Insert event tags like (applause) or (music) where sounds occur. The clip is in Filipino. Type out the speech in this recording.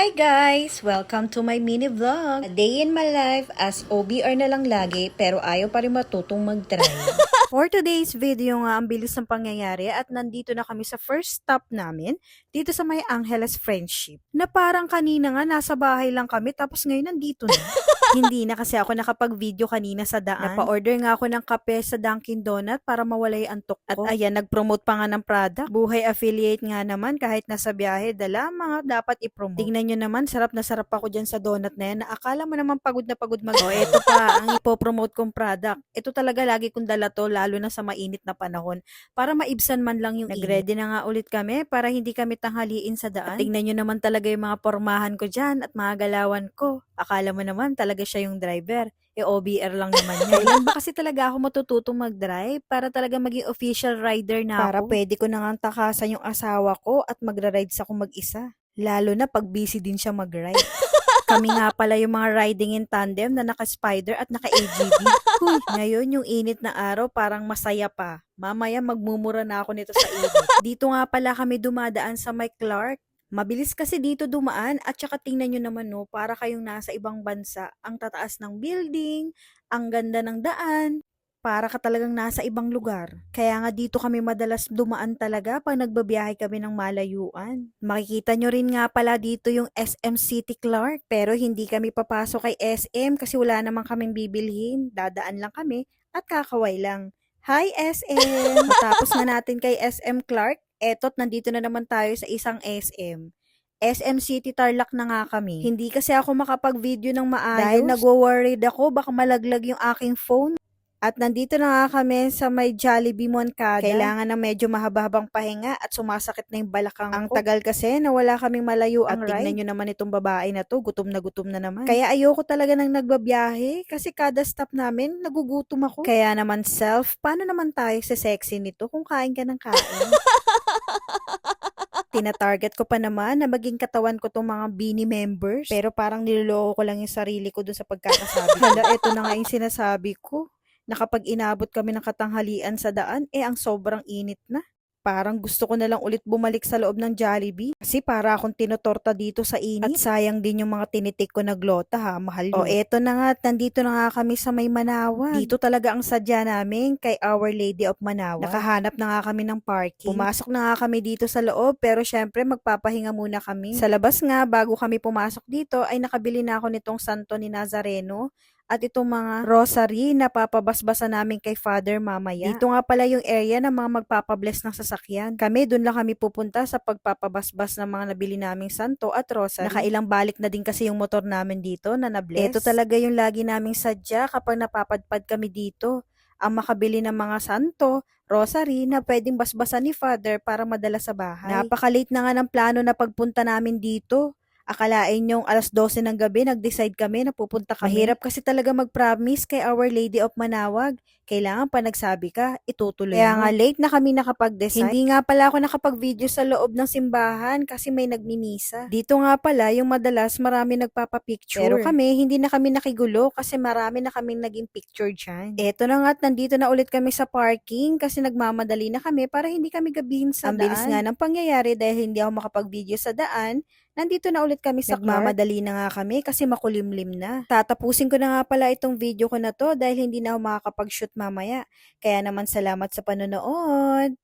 Hi guys! Welcome to my mini vlog. A day in my life as OBR na lang lagi pero ayaw pa rin matutong mag-drive. (laughs) For today's video nga, ang bilis ng pangyayari at nandito na kami sa first stop namin dito sa may Angeles Friendship. Na parang kanina nga nasa bahay lang kami tapos ngayon nandito na. (laughs) Hindi na kasi ako nakapag-video kanina sa daan. Napa-order nga ako ng kape sa Dunkin Donut para mawala yung antok ko. At ayan, nag-promote pa nga ng product. Buhay affiliate nga naman kahit nasa biyahe, dala mga dapat i-promote. Tingnan nyo naman, sarap na sarap ako dyan sa donut na yan. Na akala mo naman pagod na pagod mag Oh, (laughs) ito pa, ang ipopromote kong product. Ito talaga lagi kong dala to, lalo na sa mainit na panahon. Para maibsan man lang yung Nag-ready na nga ulit kami para hindi kami tanghaliin sa daan. At tingnan nyo naman talaga yung mga pormahan ko dyan at mga galawan ko. Akala mo naman talaga siya yung driver. E OBR lang naman (laughs) niya. Kailan ba kasi talaga ako matututong mag-drive para talaga maging official rider na para ako? Para pwede ko na nga takasan yung asawa ko at magra-rides ako mag-isa. Lalo na pag busy din siya mag-ride. (laughs) Kami nga pala yung mga riding in tandem na naka-spider at naka-AGV. Huy, ngayon yung init na araw parang masaya pa. Mamaya magmumura na ako nito sa init. Dito nga pala kami dumadaan sa may Clark. Mabilis kasi dito dumaan at saka tingnan nyo naman no, para kayong nasa ibang bansa. Ang tataas ng building, ang ganda ng daan, para ka talagang nasa ibang lugar. Kaya nga dito kami madalas dumaan talaga pag nagbabiyahe kami ng malayuan. Makikita nyo rin nga pala dito yung SM City Clark. Pero hindi kami papasok kay SM kasi wala namang kaming bibilhin. Dadaan lang kami at kakaway lang. Hi SM! (laughs) Matapos nga natin kay SM Clark, eto't nandito na naman tayo sa isang SM. SM City Tarlac na nga kami. Hindi kasi ako makapag-video ng maayos. Dahil nagwo-worried ako, baka malaglag yung aking phone. At nandito na nga kami sa may Jollibee Moncada. Kailangan na medyo mahaba-habang pahinga at sumasakit na yung balakang Ang tagal kasi na wala kaming malayo ang ride. At tingnan nyo naman itong babae na to, gutom na gutom na naman. Kaya ayoko talaga nang nagbabiyahe kasi kada stop namin nagugutom ako. Kaya naman self, paano naman tayo sa sexy nito kung kain ka ng kain? (laughs) Tina-target ko pa naman na maging katawan ko tong mga Bini members. Pero parang niloloko ko lang yung sarili ko dun sa pagkakasabi. (laughs) Hala, eto na nga yung sinasabi ko na kapag inabot kami ng katanghalian sa daan, eh ang sobrang init na. Parang gusto ko na lang ulit bumalik sa loob ng Jollibee. Kasi para akong tinotorta dito sa init. At sayang din yung mga tinitik ko na glota ha, mahal yun. O eto na nga, at nandito na nga kami sa may Manawan. Dito talaga ang sadya namin kay Our Lady of Manawan. Nakahanap na nga kami ng parking. Pumasok na nga kami dito sa loob pero syempre magpapahinga muna kami. Sa labas nga, bago kami pumasok dito ay nakabili na ako nitong santo ni Nazareno at itong mga rosary na papabasbasa namin kay Father mamaya. Dito nga pala yung area ng mga magpapabless ng sasakyan. Kami, doon lang kami pupunta sa pagpapabasbas ng mga nabili naming santo at rosary. Nakailang balik na din kasi yung motor namin dito na nabless. Ito talaga yung lagi naming sadya kapag napapadpad kami dito ang makabili ng mga santo, rosary na pwedeng basbasan ni Father para madala sa bahay. Napakalate na nga ng plano na pagpunta namin dito. Akalain yung alas 12 ng gabi, nag-decide kami na pupunta kami. Mahirap kasi talaga mag-promise kay Our Lady of Manawag. Kailangan pa nagsabi ka, itutuloy Kaya nga late na kami nakapag-decide. Hindi nga pala ako nakapag-video sa loob ng simbahan kasi may nagmimisa. Dito nga pala yung madalas marami nagpapapicture. Pero kami, hindi na kami nakigulo kasi marami na kaming naging picture dyan. Eto na nga at nandito na ulit kami sa parking kasi nagmamadali na kami para hindi kami gabihin sa Ang daan. Ang bilis nga ng pangyayari dahil hindi ako makapag-video sa daan Nandito na ulit kami sa Nagmamadali na nga kami kasi makulimlim na. Tatapusin ko na nga pala itong video ko na to dahil hindi na ako makakapag-shoot mamaya. Kaya naman salamat sa panonood.